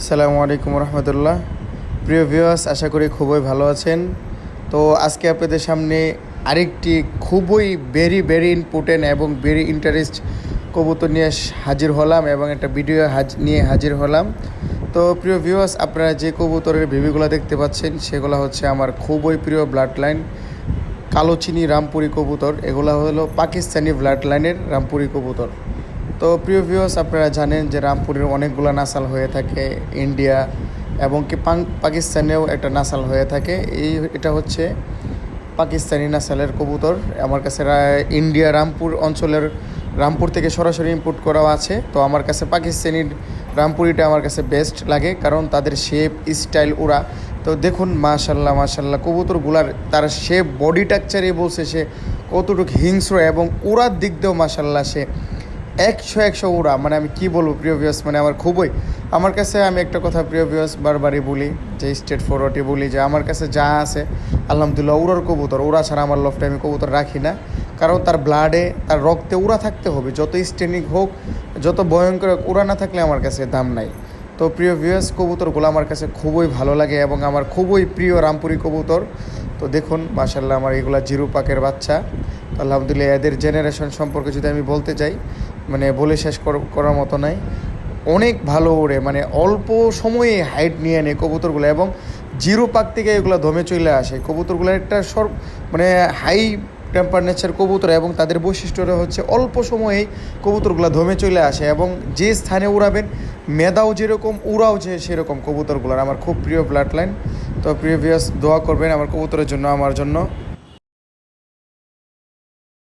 আসসালামু আলাইকুম রহমতুল্লাহ। প্রিয় ভিউয়ার্স আশা করি খুবই ভালো আছেন। তো আজকে আপনাদের সামনে আরেকটি খুবই ভেরি ভেরি ইম্পর্টেন্ট এবং ভেরি ইন্টারেস্ট কবুতর নিয়ে হাজির হলাম এবং একটা ভিডিও নিয়ে হাজির হলাম। তো প্রিয় ভিউয়ার্স আপনারা যে কবুতরের ভিভিগুলো দেখতে পাচ্ছেন, সেগুলো হচ্ছে আমার খুবই প্রিয় ব্লাড লাইন কালোচিনি রামপুরি কবুতর। এগুলো হলো পাকিস্তানি ব্লাড লাইনের রামপুরি কবুতর। তো প্রিয় ভিউয়ার্স আপনারা জানেন যে রামপুরের অনেকগুলো নাসাল হয়ে থাকে ইন্ডিয়া এবং কি পাকিস্তানেও একটা নাসাল হয়ে থাকে। এই এটা হচ্ছে পাকিস্তানি নাসালের কবুতর। আমার কাছে ইন্ডিয়া রামপুর অঞ্চলের রামপুর থেকে সরাসরি ইম্পোর্ট করাও আছে। তো আমার কাছে পাকিস্তানি রামপুরিটা আমার কাছে বেস্ট লাগে কারণ তাদের শেপ স্টাইল ওরা। তো দেখুন, মাশাল্লাহ মাশাল্লাহ, কবুতরগুলার, তার শেপ বডি টাকচারই বলছে সে কতটুকু হিংস্র এবং ওরার দিক দিয়েও মাশাল্লাহ সে একশো একশো উড়া মানে আমি কি বলব প্রিয় ভিউয়ার্স মানে আমার খুবই আমার কাছে আমি একটা কথা প্রিয় ভিউয়ার্স বারবারই বলি যে স্টেট ফরওয়ার্ডে বলি যে আমার কাছে যা আছে আলহামদুলিল্লাহ উড়ার কবুতর উড়া ছাড়া আমার লফটে আমি কবুতর রাখি না। কারণ তার ব্লাডে তার রক্তে উড়া থাকতে হবে যত স্টেনিক হোক যত ভয়ঙ্কর হোক, উড়া না থাকলে আমার কাছে দাম নাই। তো প্রিয় ভিউয়ার্স কবুতরগুলো আমার কাছে খুবই ভালো লাগে এবং আমার খুবই প্রিয় রামপুরি কবুতর। তো দেখুন মাসাল্লাহ আমার এগুলা জিরু পাকের বাচ্চা। আলহামদুলিল্লাহ, এদের জেনারেশন সম্পর্কে যদি আমি বলতে চাই মানে বলে শেষ কর- করার মতো নাই। অনেক ভালো ওড়ে মানে অল্প সময়ে হাইট নিয়ে নেয় কবুতরগুলো এবং জিরো পাক থেকে এগুলো দমে চলে আসে। কবুতরগুলো একটা সর মানে হাই টেম্পার নেচার কবুতর এবং তাদের বৈশিষ্ট্যটা হচ্ছে অল্প সময়েই কবুতরগুলো ধমে চলে আসে এবং যে স্থানে উড়াবেন, মেধাও যেরকম, উড়াও যে সেরকম কবুতরগুলোর। আমার খুব প্রিয় ব্লাড লাইন তো প্রিয় ভিউয়ার্স দোয়া করবেন আমার কবুতরের জন্য, আমার জন্য।